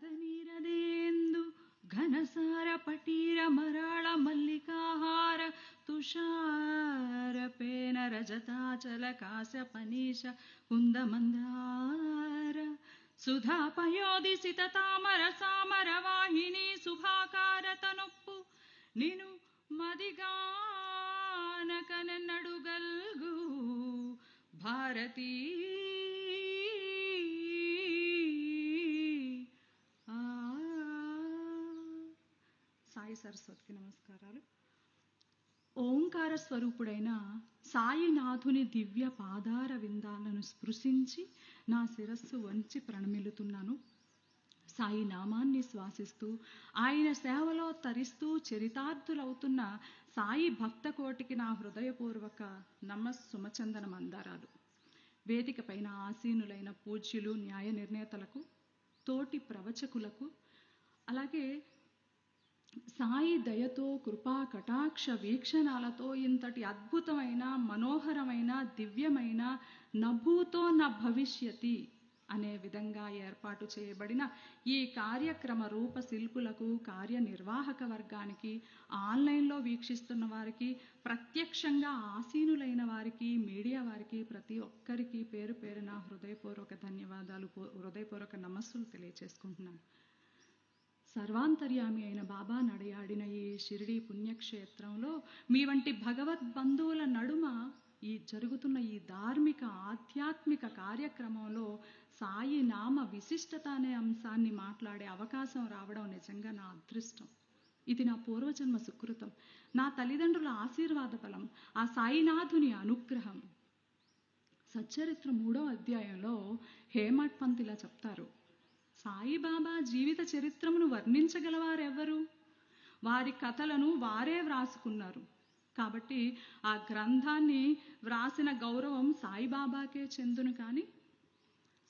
ಘನಸಾರಧನಿರದೇಂದು ಘನಸಾರ ಪಟೀರ ಮರಳ ಮಲ್ಲಿಕಾಹಾರ ತುಷಾರ ಪೇನ ರಜತಾಚಲ ಕಾಸ್ಯ ಪನೀಶ ಕುಂದ ಮಂದಾರ. ಸುಧಾಪಯೋಧಿಸಿತ ತಾಮರ ಸಾಮರ ವಾಹಿನಿ ಸುಭಾಕಾರ ತನೊಪ್ಪು ನೀನು ಮದಿಗಾನಕನ ನಡುಗಲ್ಗೂ ಭಾರತೀ సాయి సరస్వతికి నమస్కారాలు. ఓంకార స్వరూపుడైన సాయినాథుని దివ్య పాదార విందాలను స్పృశించి నా శిరస్సు వంచి ప్రణమిల్లుతున్నాను. సాయి నామాన్ని శ్వాసిస్తూ ఆయన సేవలో తరిస్తూ చరితార్థులవుతున్న సాయి భక్త కోటికి నా హృదయపూర్వక నమస్సుమచందన మందారాలు వేదిక పైన ఆసీనులైన పూజ్యులు న్యాయ నిర్ణేతలకు తోటి ప్రవచకులకు అలాగే సాయి దయతో కృపా కటాక్ష వీక్షణాలతో ఇంతటి అద్భుతమైన మనోహరమైన దివ్యమైన నభూతో న భవిష్యతి అనే విధంగా ఏర్పాటు చేయబడిన ఈ కార్యక్రమ రూప శిల్పులకు కార్యనిర్వాహక వర్గానికి ఆన్లైన్లో వీక్షిస్తున్న వారికి ప్రత్యక్షంగా ఆసీనులైన వారికి మీడియా వారికి ప్రతి ఒక్కరికి పేరు పేరున హృదయపూర్వక ధన్యవాదాలు పూ- హృదయపూర్వక నమస్సులు తెలియచేసుకుంటున్నాను. సర్వాంతర్యామి అయిన బాబా నడయాడిన ఈ షిరిడి పుణ్యక్షేత్రంలో మీ వంటి భగవద్ బంధువుల నడుమ ఈ జరుగుతున్న ఈ ధార్మిక ఆధ్యాత్మిక కార్యక్రమంలో సాయి నామ విశిష్టత అనే అంశాన్ని మాట్లాడే అవకాశం రావడం నిజంగా నా అదృష్టం. ఇది నా పూర్వజన్మ సుకృతం. నా తల్లిదండ్రుల ఆశీర్వాద ఫలం ఆ సాయినాథుని అనుగ్రహం. సచ్చరిత్ర మూడో అధ్యాయంలో హేమట్ పంత్ ఇలా చెప్తారు. సాయిబాబా జీవిత చరిత్రమును వర్ణించగలవారెవ్వరు? వారి కథలను వారే వ్రాసుకున్నారు. కాబట్టి ఆ గ్రంథాన్ని వ్రాసిన గౌరవం సాయిబాబాకే చెందును కానీ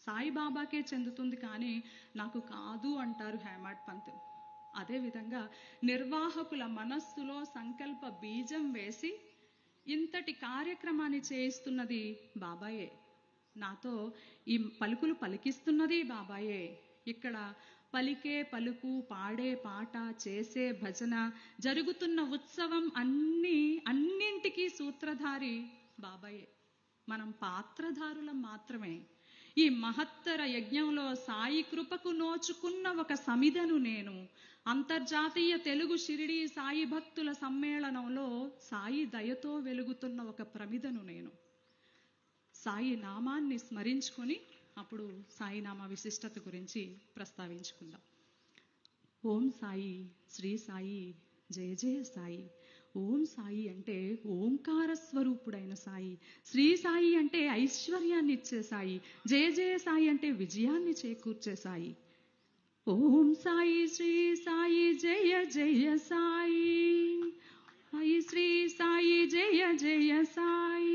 సాయిబాబాకే చెందుతుంది కానీ నాకు కాదు అంటారు హేమాడ్ పంత్. అదేవిధంగా నిర్వాహకుల మనస్సులో సంకల్ప బీజం వేసి ఇంతటి కార్యక్రమాన్ని చేయిస్తున్నది బాబాయే. నాతో ఈ పలుకులు పలికిస్తున్నది బాబాయే. ఇక్కడ పలికే పలుకు పాడే పాట చేసే భజన జరుగుతున్న ఉత్సవం అన్ని అన్నింటికీ సూత్రధారి బాబాయే. మనం పాత్రధారులం మాత్రమే. ఈ మహత్తర యజ్ఞంలో సాయి కృపకు నోచుకున్న ఒక సమిధను నేను. అంతర్జాతీయ తెలుగు షిరిడి సాయి భక్తుల సమ్మేళనంలో సాయి దయతో వెలుగుతున్న ఒక ప్రమిదను నేను. సాయి నామాన్ని స్మరించుకొని అప్పుడు సాయినామ విశిష్టత గురించి ప్రస్తావించుకుందాం. ఓం సాయి శ్రీ సాయి జయ జయ సాయి. ఓం సాయి అంటే ఓంకార స్వరూపుడైన సాయి. శ్రీ సాయి అంటే ఐశ్వర్యాన్ని ఇచ్చే సాయి. జయ జయ సాయి అంటే విజయాన్ని చేకూర్చే సాయి. ఓం సాయి శ్రీ సాయి జయ జయ సాయి. సాయి శ్రీ సాయి జయ జయ సాయి.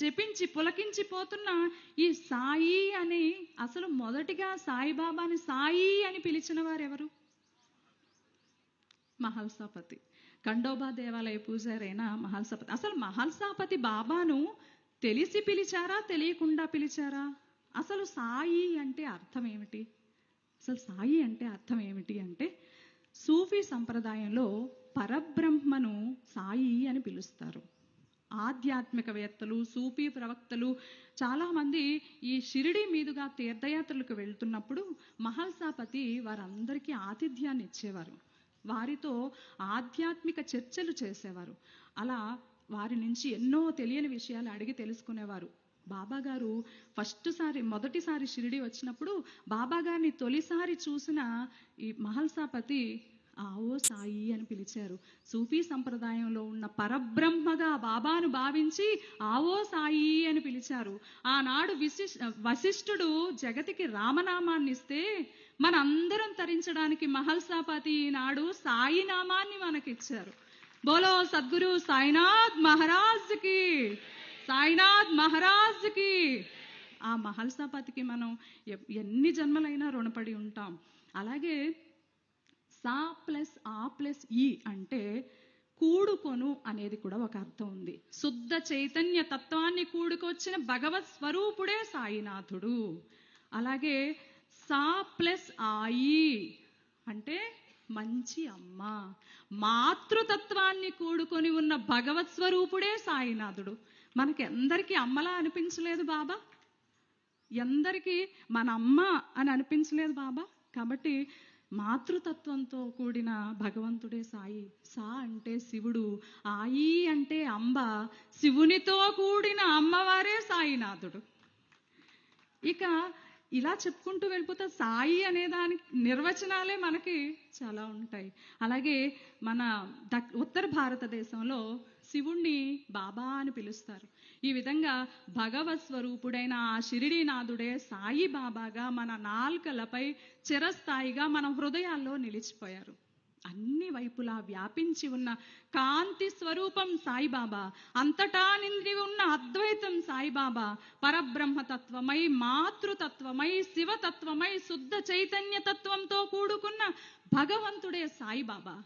జపించి పులకించిపోతున్న ఈ సాయి అని అసలు మొదటిగా సాయిబాబాని సాయి అని పిలిచిన వారెవరు? మహల్సాపతి. ఖండోబా దేవాలయ పూజారైన మహల్సాపతి. అసలు మహల్సాపతి బాబాను తెలిసి పిలిచారా తెలియకుండా పిలిచారా? అసలు సాయి అంటే అర్థం ఏమిటి? అసలు సాయి అంటే అర్థం ఏమిటి అంటే సూఫీ సంప్రదాయంలో పరబ్రహ్మను సాయి అని పిలుస్తారు. ఆధ్యాత్మికవేత్తలు సూఫీ ప్రవక్తలు చాలామంది ఈ షిరిడి మీదుగా తీర్థయాత్రలకు వెళ్తున్నప్పుడు మహల్సాపతి వారందరికీ ఆతిథ్యాన్ని ఇచ్చేవారు. వారితో ఆధ్యాత్మిక చర్చలు చేసేవారు. అలా వారి నుంచి ఎన్నో తెలియని విషయాలు అడిగి తెలుసుకునేవారు. బాబాగారు ఫస్ట్ సారి మొదటిసారి షిరిడి వచ్చినప్పుడు బాబాగారిని తొలిసారి చూసిన ఈ మహల్సాపతి ఆవో సాయి అని పిలిచారు. సూఫీ సంప్రదాయంలో ఉన్న పరబ్రహ్మగా బాబాను భావించి ఆవో సాయి అని పిలిచారు. ఆనాడు విశిష్ వశిష్ఠుడు జగతికి రామనామాన్ని ఇస్తే మనందరం తరించడానికి మహల్సాపతి ఈనాడు సాయి నామాన్ని మనకిచ్చారు. బోలో సద్గురు సాయినాథ్ మహారాజ్కి సాయినాథ్ మహారాజ్కి. ఆ మహల్సాపతికి మనం ఎ- ఎన్ని జన్మలైనా రుణపడి ఉంటాం. అలాగే సా ప్లస్ ఆ ప్లస్ ఈ అంటే కూడుకొను అనేది కూడా ఒక అర్థం ఉంది. శుద్ధ చైతన్య తత్వాన్ని కూడుకొచ్చిన భగవత్ స్వరూపుడే సాయినాథుడు. అలాగే సా ప్లస్ ఆయి అంటే మంచి అమ్మ. మాతృతత్వాన్ని కూడుకొని ఉన్న భగవత్ స్వరూపుడే సాయినాథుడు. మనకెందరికీ అమ్మలా అనిపించలేదు బాబా? ఎందరికీ మన అమ్మ అని అనిపించలేదు బాబా? కాబట్టి మాతృతత్వంతో కూడిన భగవంతుడే సాయి. సా అంటే శివుడు ఆయి అంటే అంబ. శివునితో కూడిన అమ్మవారే సాయినాథుడు. ఇక ఇలా చెప్పుకుంటూ వెళ్ళిపోతే సాయి అనే దానికి నిర్వచనాలే మనకి చాలా ఉంటాయి. అలాగే మన దక్ ఉత్తర భారతదేశంలో శివుణ్ణి బాబా అని పిలుస్తారు. ఈ విధంగా భగవత్ స్వరూపుడైన ఆ షిరిడీనాథుడే సాయిబాబాగా మన నాల్కలపై చిరస్థాయిగా మన హృదయాల్లో నిలిచిపోయారు. అన్ని వైపులా వ్యాపించి ఉన్న కాంతి స్వరూపం సాయిబాబా అంతటా నింది ఉన్న అద్వైతం సాయిబాబా పరబ్రహ్మతత్వమై మాతృతత్వమై శివతత్వమై శుద్ధ చైతన్య తత్వంతో కూడుకున్న భగవంతుడే సాయిబాబా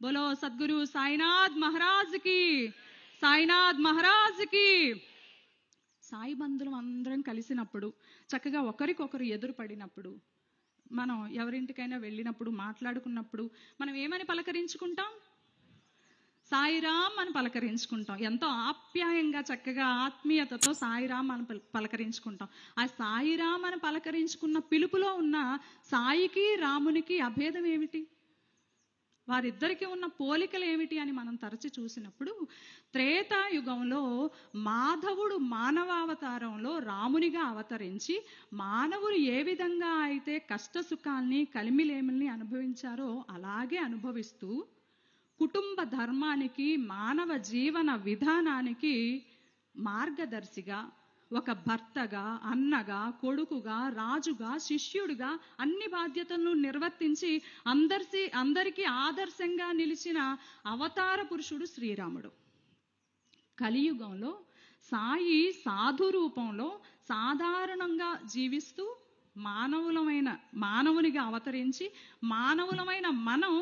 బోలో సద్గురు సాయినాథ్ మహారాజ్కి సాయినాథ్ మహారాజ్కి. సాయి బంధువులం అందరం కలిసినప్పుడు చక్కగా ఒకరికొకరు ఎదురు పడినప్పుడు మనం ఎవరింటికైనా వెళ్ళినప్పుడు మాట్లాడుకున్నప్పుడు మనం ఏమని పలకరించుకుంటాం? సాయిరామ్ అని పలకరించుకుంటాం. ఎంతో ఆప్యాయంగా చక్కగా ఆత్మీయతతో సాయిరామ్ అని పల- పలకరించుకుంటాం. ఆ సాయిరామ్ అని పలకరించుకున్న పిలుపులో ఉన్న సాయికి రామునికి అభేదం ఏమిటి? వారిద్దరికి ఉన్న పోలికలు ఏమిటి అని మనం తరచి చూసినప్పుడు త్రేతాయుగంలో మాధవుడు మానవావతారంలో రామునిగా అవతరించి మానవులు ఏ విధంగా అయితే కష్ట సుఖాల్ని కలిమిలేమిల్ని అనుభవించారో అలాగే అనుభవిస్తూ కుటుంబ ధర్మానికి మానవ జీవన విధానానికి మార్గదర్శిగా ఒక భర్తగా అన్నగా కొడుకుగా రాజుగా శిష్యుడిగా అన్ని బాధ్యతలను నిర్వర్తించి అందరిసి అందరికీ ఆదర్శంగా నిలిచిన అవతార పురుషుడు శ్రీరాముడు. కలియుగంలో సాయి సాధు రూపంలో సాధారణంగా జీవిస్తూ మానవులమైన మానవునిగా అవతరించి మానవులమైన మనం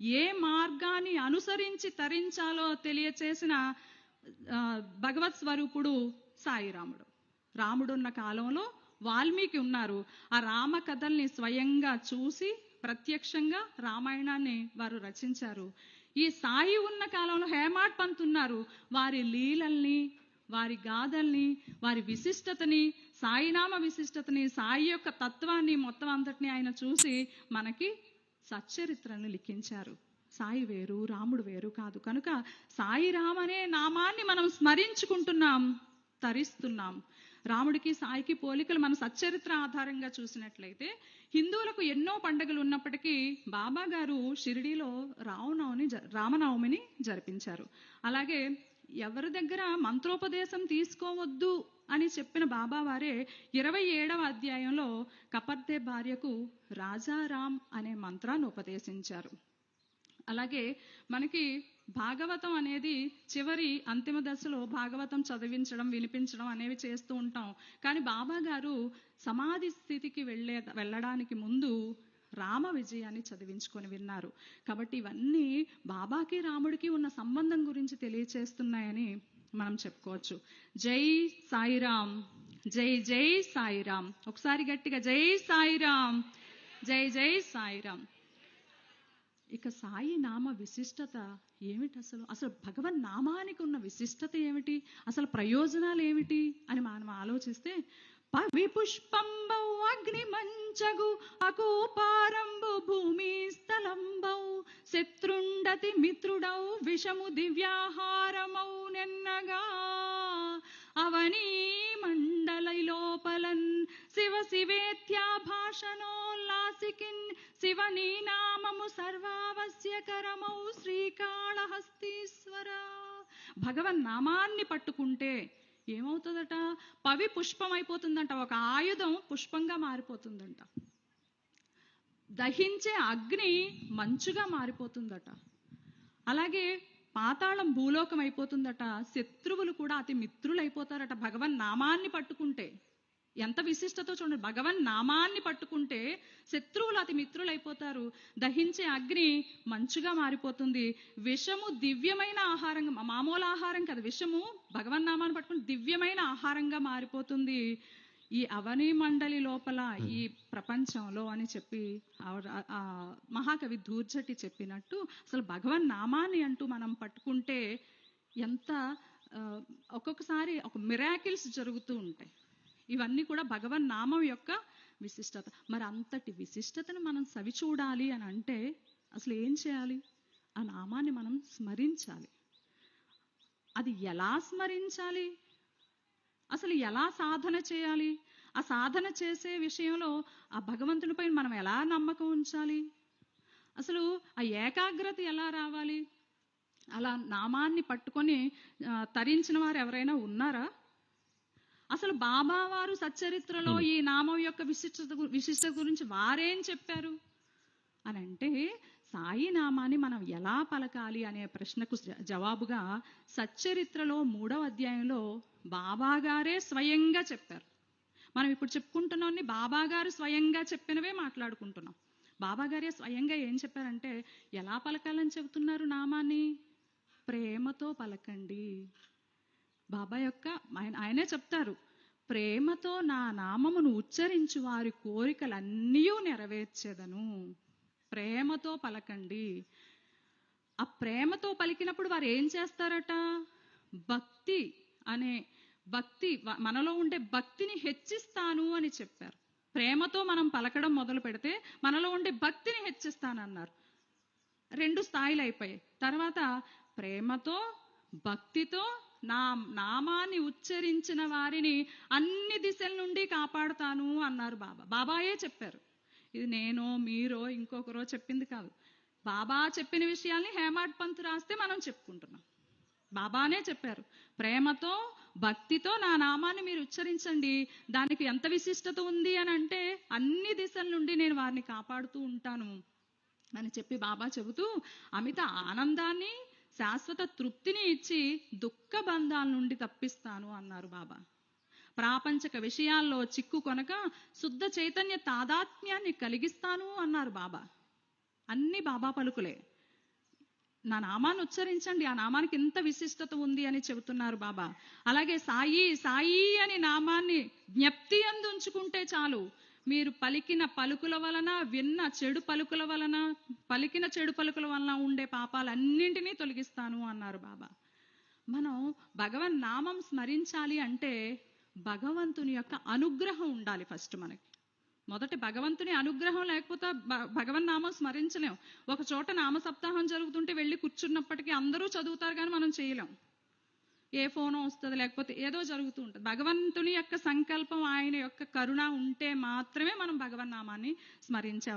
ఏ మార్గాన్ని అనుసరించి తరించాలో తెలియచేసిన భగవత్ స్వరూపుడు సాయిరాముడు. రాముడున్న కాలంలో వాల్మీకి ఉన్నారు ఆ రామ కథల్ని స్వయంగా చూసి ప్రత్యక్షంగా రామాయణాన్ని వారు రచించారు. ఈ సాయి ఉన్న కాలంలో హేమాడ్ పంత్ ఉన్నారు. వారి లీలల్ని వారి గాథల్ని వారి విశిష్టతని సాయినామ విశిష్టతని సాయి యొక్క తత్వాన్ని మొత్తం అంతటిని ఆయన చూసి మనకి సచ్చరిత్రను లిఖించారు. సాయి వేరు రాముడు వేరు కాదు. కనుక సాయి రామ్ అనే నామాన్ని మనం స్మరించుకుంటున్నాం తరిస్తున్నాం. రాముడికి సాయికి పోలికలు మన సచ్చరిత్ర ఆధారంగా చూసినట్లయితే హిందువులకు ఎన్నో పండుగలు ఉన్నప్పటికీ బాబా గారు షిరిడీలో రామనవమి జ- రామనవమిని జరిపించారు. అలాగే ఎవరి దగ్గర మంత్రోపదేశం తీసుకోవద్దు అని చెప్పిన బాబావారే ఇరవై ఏడవ అధ్యాయంలో కపర్దే భార్యకు రాజారాం అనే మంత్రాన్ని ఉపదేశించారు. అలాగే మనకి భాగవతం అనేది చివరి అంతిమ దశలో భాగవతం చదివించడం వినిపించడం అనేవి చేస్తూ ఉంటాం. కానీ బాబా గారు సమాధి స్థితికి వెళ్ళే వెళ్ళడానికి ముందు రామ విజయాన్ని చదివించుకొని విన్నారు. కాబట్టి ఇవన్నీ బాబాకి రాముడికి ఉన్న సంబంధం గురించి తెలియచేస్తున్నాయని మనం చెప్పుకోవచ్చు. జై సాయిరామ్ జై జై సాయిరామ్. ఒకసారి గట్టిగా జై సాయిరామ్ జై జై సాయిరామ్. ఇక సాయి నామ విశిష్టత ఏమిటి అసలు? అసలు భగవన్ నామానికి ఉన్న విశిష్టత ఏమిటి? అసలు ప్రయోజనాలు ఏమిటి? అని మనం ఆలోచిస్తే పవి పుష్పంబౌ అగ్ని మంచగు అకూపారంబు భూమి స్థలంబౌ శత్రుండతి మిత్రుడౌ విషము దివ్యాహారమౌ నెన్నగా అవనీ లోపలన్ శివ శివేత్యాభాషణోల్లాసికిన్ శివ నీ నామము సర్వావశ్యకరమౌ శ్రీకాళహస్తీశ్వర. భగవన్ నామాన్ని పట్టుకుంటే ఏమవుతుందట? పవి పుష్పం అయిపోతుందంట ఒక ఆయుధం పుష్పంగా మారిపోతుందంట. దహించే అగ్ని మంచుగా మారిపోతుందట. అలాగే పాతాళం భూలోకం అయిపోతుందట. శత్రువులు కూడా అతి మిత్రులు అయిపోతారట భగవన్ నామాన్ని పట్టుకుంటే. ఎంత విశిష్టతో చూడండి. భగవన్ నామాన్ని పట్టుకుంటే శత్రువులు అతి మిత్రులు అయిపోతారు దహించే అగ్ని మంచుగా మారిపోతుంది. విషము దివ్యమైన ఆహారంగా మామూలు ఆహారం కదా. విషము భగవన్ నామాన్ని పట్టుకుని దివ్యమైన ఆహారంగా మారిపోతుంది. ఈ అవని మండలి లోపల ఈ ప్రపంచంలో అని చెప్పి మహాకవి దూర్జటి చెప్పినట్టు అసలు భగవన్ నామాన్ని అంటూ మనం పట్టుకుంటే ఎంత ఒక్కొక్కసారి ఒక మిరాకిల్స్ జరుగుతూ ఉంటాయి. ఇవన్నీ కూడా భగవన్ నామం యొక్క విశిష్టత. మరి అంతటి విశిష్టతను మనం సవి చూడాలి అని అంటే అసలు ఏం చేయాలి? ఆ నామాన్ని మనం స్మరించాలి. అది ఎలా స్మరించాలి? అసలు ఎలా సాధన చేయాలి? ఆ సాధన చేసే విషయంలో ఆ భగవంతునిపై మనం ఎలా నమ్మకం ఉంచాలి? అసలు ఆ ఏకాగ్రత ఎలా రావాలి? అలా నామాన్ని పట్టుకొని తరించిన వారు ఎవరైనా ఉన్నారా? అసలు బాబా వారు సచ్చరిత్రలో ఈ నామం యొక్క విశిష్టత విశిష్టత గురించి వారేం చెప్పారు? అని అంటే సాయి నామాన్ని మనం ఎలా పలకాలి అనే ప్రశ్నకు జ- జవాబుగా సచ్చరిత్రలో మూడవ అధ్యాయంలో బాబాగారే స్వయంగా చెప్పారు. మనం ఇప్పుడు చెప్పుకుంటున్నాన్ని బాబాగారు స్వయంగా చెప్పినవే మాట్లాడుకుంటున్నాం. బాబాగారే స్వయంగా ఏం చెప్పారంటే ఎలా పలకాలని చెబుతున్నారు నామాన్ని? ప్రేమతో పలకండి. బాబా యొక్క ఆయన ఆయనే చెప్తారు ప్రేమతో నా నామమును ఉచ్చరించు వారి కోరికలన్నీ నెరవేర్చేదను. ప్రేమతో పలకండి. ఆ ప్రేమతో పలికినప్పుడు వారు ఏం చేస్తారట? భక్తి అనే భక్తి మనలో ఉండే భక్తిని హెచ్చిస్తాను అని చెప్పారు. ప్రేమతో మనం పలకడం మొదలు పెడితే మనలో ఉండే భక్తిని హెచ్చిస్తానన్నారు. రెండు స్థాయిలు అయిపోయాయి. తర్వాత ప్రేమతో భక్తితో నా నామాన్ని ఉచ్చరించిన వారిని అన్ని దిశల నుండి కాపాడుతాను అన్నారు బాబా. బాబాయే చెప్పారు. ఇది నేను మీరో ఇంకొకరో చెప్పింది కాదు. బాబా చెప్పిన విషయాల్ని హేమాడ్ పంత్ రాస్తే మనం చెప్పుకుంటున్నాం. బాబానే చెప్పారు ప్రేమతో భక్తితో నా నామాన్ని మీరు ఉచ్చరించండి. దానికి ఎంత విశిష్టత ఉంది అని అంటే అన్ని దిశల నుండి నేను వారిని కాపాడుతూ ఉంటాను అని చెప్పి బాబా చెబుతూ అమిత ఆనందాన్ని శాశ్వత తృప్తిని ఇచ్చి దుఃఖ బంధాల నుండి తప్పిస్తాను అన్నారు బాబా. ప్రాపంచక విషయాల్లో చిక్కు కొనక శుద్ధ చైతన్య తాదాత్మ్యాన్ని కలిగిస్తాను అన్నారు బాబా. అన్ని బాబా పలుకులే. నా నామాన్ని ఉచ్చరించండి ఆ నామానికి ఎంత విశిష్టత ఉంది అని చెబుతున్నారు బాబా. అలాగే సాయి సాయి అని నామాన్ని జ్ఞప్తి అందుంచుకుంటే చాలు. మీరు పలికిన పలుకుల వలన విన్న చెడు పలుకుల వలన పలికిన చెడు పలుకుల వలన ఉండే పాపాలన్నింటినీ తొలగిస్తాను అన్నారు బాబా. మనం భగవన్ నామం స్మరించాలి అంటే భగవంతుని యొక్క అనుగ్రహం ఉండాలి ఫస్ట్ మనకి. మొదట భగవంతుని అనుగ్రహం లేకపోతే భగవన్ నామం స్మరించలేం. ఒక చోట నామ సప్తాహం జరుగుతుంటే వెళ్ళి కూర్చున్నప్పటికీ అందరూ చదువుతారు కానీ మనం చేయలేం. ఏ ఫోనో వస్తుంది లేకపోతే ఏదో జరుగుతూ ఉంటుంది. భగవంతుని యొక్క సంకల్పం ఆయన యొక్క కరుణ ఉంటే మాత్రమే మనం భగవన్ నామాన్ని స్మరించే.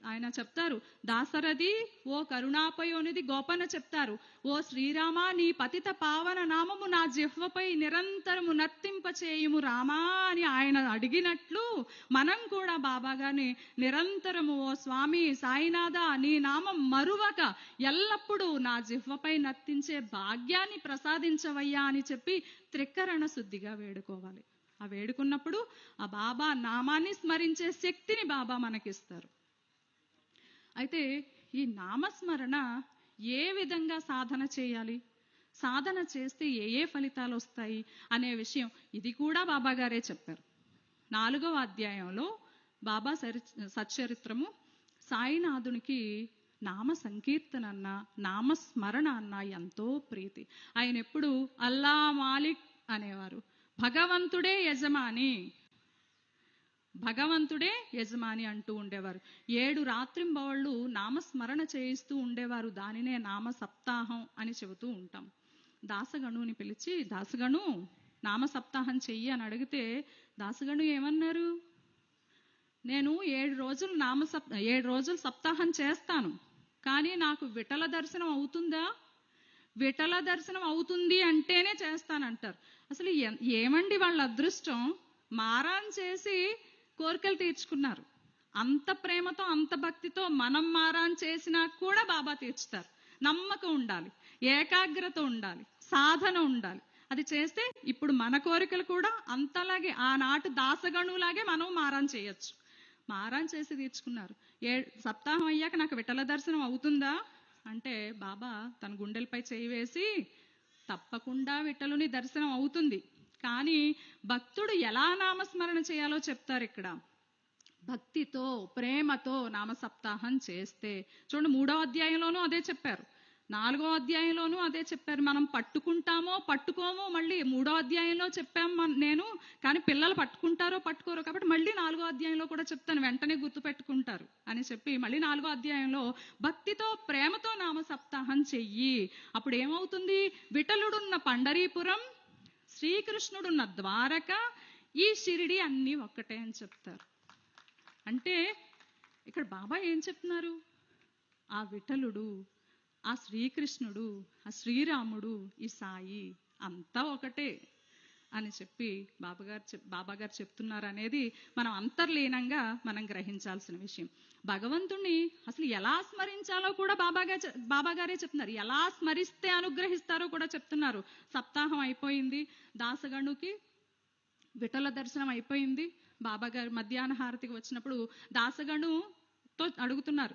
ఆయన చెప్తారు దాసరథి ఓ కరుణాపయోనిది గోపన చెప్తారు ఓ శ్రీరామ నీ పతిత పావన నామము నా జిహ్వపై నిరంతరము నర్తింపచేయుము రామా అని ఆయన అడిగినట్లు మనం కూడా బాబా గారిని నిరంతరము ఓ స్వామి సాయినాథ నీ నామం మరువక ఎల్లప్పుడూ నా జిహ్వపై నర్తించే భాగ్యాన్ని ప్రసాదించవయ్యా అని చెప్పి త్రికరణ శుద్ధిగా వేడుకోవాలి. ఆ వేడుకున్నప్పుడు ఆ బాబా నామాన్ని స్మరించే శక్తిని బాబా మనకిస్తారు. అయితే ఈ నామస్మరణ ఏ విధంగా సాధన చేయాలి? సాధన చేస్తే ఏ ఏ ఫలితాలు వస్తాయి అనే విషయం ఇది కూడా బాబా గారే చెప్పారు. నాలుగవ అధ్యాయంలో బాబా సరి సచ్చరిత్రము సాయినాథునికి నామ సంకీర్తన అన్న నామస్మరణ అన్న ఎంతో ప్రీతి. ఆయన ఎప్పుడు అల్లా మాలిక్ అనేవారు. భగవంతుడే యజమాని. భగవంతుడే యజమాని అంటూ ఉండేవారు. ఏడు రాత్రింబవళ్ళు నామస్మరణ చేయిస్తూ ఉండేవారు. దానినే నామ సప్తాహం అని చెబుతూ ఉంటాం. దాసగణుని పిలిచి దాసగణు నామ సప్తాహం చెయ్యి అని అడిగితే దాసగణు ఏమన్నారు? నేను ఏడు రోజులు నామ సప్ ఏడు రోజులు సప్తాహం చేస్తాను. కానీ నాకు విఠల దర్శనం అవుతుందా? విఠల దర్శనం అవుతుంది అంటేనే చేస్తానంటారు. అసలు ఏమండి వాళ్ళ అదృష్టం? మారాన్ చేసి కోరికలు తీర్చుకున్నారు. అంత ప్రేమతో అంత భక్తితో మనం మారాన్ చేసినా కూడా బాబా తీర్చుతారు. నమ్మకం ఉండాలి ఏకాగ్రత ఉండాలి సాధన ఉండాలి. అది చేస్తే ఇప్పుడు మన కోరికలు కూడా అంతలాగే ఆనాటి దాసగణులాగే మనం మారాన్ చేయొచ్చు. మారాన్ చేసి తీర్చుకున్నారు. ఏ సప్తాహం అయ్యాక నాకు విఠల దర్శనం అవుతుందా? అంటే బాబా తన గుండెలపై చేయి వేసి తప్పకుండా విఠలుని దర్శనం అవుతుంది. కానీ భక్తుడు ఎలా నామస్మరణ చేయాలో చెప్తారు ఇక్కడ. భక్తితో ప్రేమతో నామ సప్తాహం చేస్తే. చూడండి మూడో అధ్యాయంలోనూ అదే చెప్పారు. నాలుగో అధ్యాయంలోనూ అదే చెప్పారు. మనం పట్టుకుంటామో పట్టుకోమో మళ్ళీ మూడో అధ్యాయంలో చెప్పాం నేను కానీ పిల్లలు పట్టుకుంటారో పట్టుకోరో కాబట్టి మళ్ళీ నాలుగో అధ్యాయంలో కూడా చెప్తాను. వెంటనే గుర్తు పెట్టుకుంటారు అని చెప్పి మళ్ళీ నాలుగో అధ్యాయంలో భక్తితో ప్రేమతో నామ సప్తాహం చెయ్యి. అప్పుడు ఏమవుతుంది విఠలుడున్న పండరీపురం శ్రీకృష్ణుడున్న ద్వారక ఈ షిరిడి అన్నీ ఒక్కటే అని చెప్తారు. అంటే ఇక్కడ బాబా ఏం చెప్తున్నారు? ఆ విఠలుడు ఆ శ్రీకృష్ణుడు ఆ శ్రీరాముడు ఈ సాయి అంతా ఒకటే. అని చెప్పి బాబాగారు చెప్ బాబాగారు చెప్తున్నారు అనేది మనం అంతర్లీనంగా మనం గ్రహించాల్సిన విషయం. భగవంతుణ్ణి అసలు ఎలా స్మరించాలో కూడా బాబాగా బాబాగారే చెప్తున్నారు. ఎలా స్మరిస్తే అనుగ్రహిస్తారో కూడా చెప్తున్నారు. సప్తాహం అయిపోయింది దాసగణుకి విఠల దర్శనం అయిపోయింది. బాబాగారు మధ్యాహ్న హారతికి వచ్చినప్పుడు దాసగణుతో అడుగుతున్నారు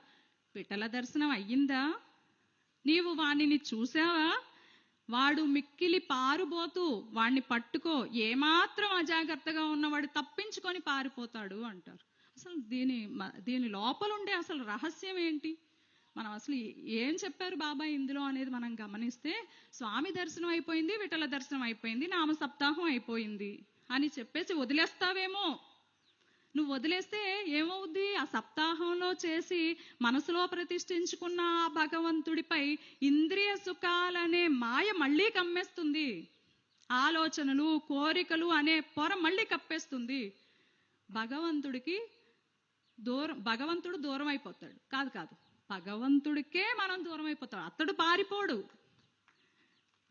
విఠల దర్శనం అయ్యిందా? నీవు వాణిని చూసావా? వాడు మిక్కిలి పారుబోతూ వాణ్ణి పట్టుకో ఏమాత్రం అజాగ్రత్తగా ఉన్నవాడు తప్పించుకొని పారిపోతాడు అంటారు. అసలు దీని దీని లోపల ఉండే అసలు రహస్యం ఏంటి? మనం అసలు ఏం చెప్పారు బాబా ఇందులో అనేది మనం గమనిస్తే స్వామి దర్శనం అయిపోయింది విఠల దర్శనం అయిపోయింది నామ సప్తాహం అయిపోయింది అని చెప్పేసి వదిలేస్తావేమో. నువ్వు వదిలేస్తే ఏమవుద్ది? ఆ సప్తాహంలో చేసి మనసులో ప్రతిష్ఠించుకున్న ఆ భగవంతుడిపై ఇంద్రియ సుఖాలనే మాయ మళ్ళీ కమ్మేస్తుంది. ఆలోచనలు కోరికలు అనే పొర మళ్ళీ కప్పేస్తుంది. భగవంతుడికి దూరం భగవంతుడు దూరం అయిపోతాడు కాదు కాదు భగవంతుడికే మనం దూరం అయిపోతాడు అతడు పారిపోడు.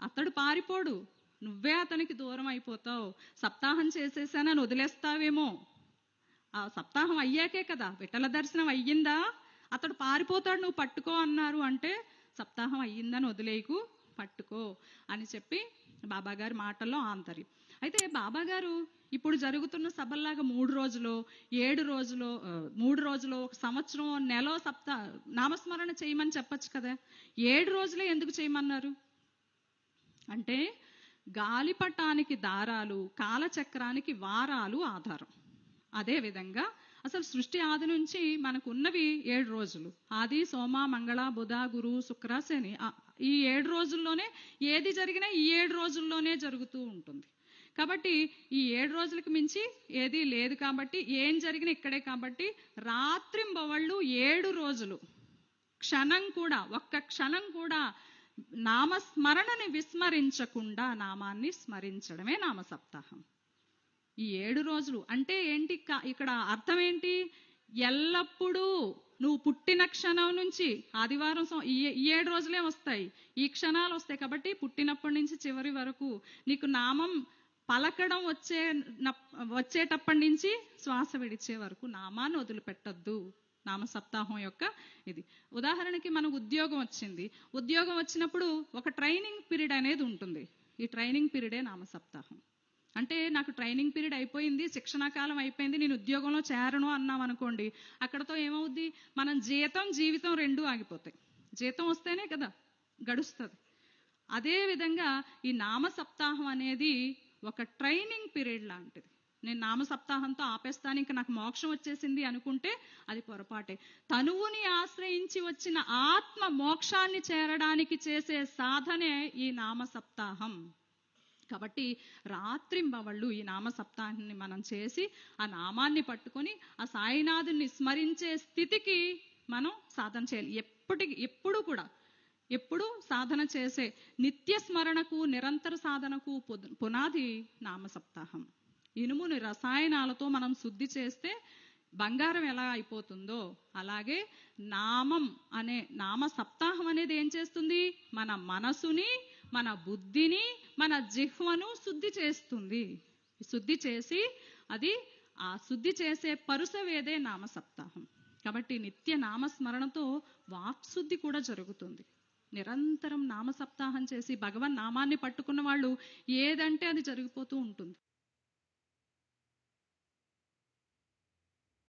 అతడు పారిపోడు. నువ్వే అతనికి దూరం అయిపోతావు సప్తాహం చేసేసానని వదిలేస్తావేమో. ఆ సప్తాహం అయ్యాకే కదా విఠల దర్శనం అయ్యిందా? అతడు పారిపోతాడు నువ్వు పట్టుకో అన్నారు అంటే సప్తాహం అయ్యిందని వదిలేయకు పట్టుకో అని చెప్పి బాబాగారి మాటల్లో ఆంతర్యం అయితే బాబాగారు ఇప్పుడు జరుగుతున్న సభల్లాగా మూడు రోజులు ఏడు రోజులు మూడు రోజులు ఒక సంవత్సరం నెల సప్తా నామస్మరణ చేయమని చెప్పొచ్చు కదా. ఏడు రోజులే ఎందుకు చేయమన్నారు? అంటే గాలిపటానికి దారాలు కాలచక్రానికి వారాలు ఆధారం. అదే విధంగా అసలు సృష్టి ఆది నుంచి మనకు ఉన్నవి ఏడు రోజులు. ఆది సోమ మంగళ బుధ గురు శుక్ర శని. ఈ ఏడు రోజుల్లోనే ఏది జరిగినా ఈ ఏడు రోజుల్లోనే జరుగుతూ ఉంటుంది. కాబట్టి ఈ ఏడు రోజులకు మించి ఏదీ లేదు కాబట్టి ఏం జరిగినా ఇక్కడే కాబట్టి రాత్రింబవళ్ళు ఏడు రోజులు. క్షణం కూడా ఒక్క క్షణం కూడా నామస్మరణని విస్మరించకుండా నామాన్ని స్మరించడమే నామ సప్తాహం ఈ ఏడు రోజులు. అంటే ఏంటి ఇక్కడ అర్థం ఏంటి? ఎల్లప్పుడూ నువ్వు పుట్టిన క్షణం నుంచి ఆదివారం ఈ ఈ ఏడు రోజులే వస్తాయి. ఈ క్షణాలు వస్తాయి కాబట్టి పుట్టినప్పటి నుంచి చివరి వరకు నీకు నామం పలకడం వచ్చే వచ్చేటప్పటి నుంచి శ్వాస విడిచే వరకు నామాన్ని వదిలిపెట్టద్దు. నామ సప్తాహం యొక్క ఇది. ఉదాహరణకి మనకు ఉద్యోగం వచ్చింది. ఉద్యోగం వచ్చినప్పుడు ఒక ట్రైనింగ్ పీరియడ్ అనేది ఉంటుంది. ఈ ట్రైనింగ్ పీరియడే నామ సప్తాహం అంటే నాకు ట్రైనింగ్ పీరియడ్ అయిపోయింది శిక్షణా కాలం అయిపోయింది నేను ఉద్యోగంలో చేరను అన్నాం అనుకోండి అక్కడతో ఏమవుద్ది? మనం జీతం జీవితం రెండూ ఆగిపోతాయి. జీతం వస్తేనే కదా గడుస్తుంది. అదేవిధంగా ఈ నామ సప్తాహం అనేది ఒక ట్రైనింగ్ పీరియడ్ లాంటిది. నేను నామ సప్తాహంతో ఆపేస్తాను ఇంకా నాకు మోక్షం వచ్చేసింది అనుకుంటే అది పొరపాటే. తనువుని ఆశ్రయించి వచ్చిన ఆత్మ మోక్షాన్ని చేరడానికి చేసే సాధనే ఈ నామ సప్తాహం కాబట్టి రాత్రింబవళ్ళు ఈ నామ సప్తాహాన్ని మనం చేసి ఆ నామాన్ని పట్టుకొని ఆ సాయినాథుని స్మరించే స్థితికి మనం సాధన చేయాలి. ఎప్పటికి ఎప్పుడు కూడా ఎప్పుడు సాధన చేసే నిత్య స్మరణకు నిరంతర సాధనకు పునాది నామ సప్తాహం ఇనుముని రసాయనాలతో మనం శుద్ధి చేస్తే బంగారం ఎలా అయిపోతుందో అలాగే నామం అనే నామ సప్తాహం అనేది ఏం చేస్తుంది? మన మనసుని మన బుద్ధిని మన జిహ్వను శుద్ధి చేస్తుంది. శుద్ధి చేసి అది ఆ శుద్ధి చేసే పరుసవేదే నామ సప్తాహం కాబట్టి నిత్య నామస్మరణతో వాక్శుద్ధి కూడా జరుగుతుంది. నిరంతరం నామ సప్తాహం చేసి భగవన్ నామాన్ని పట్టుకున్న వాళ్ళు ఏదంటే అది జరిగిపోతూ ఉంటుంది.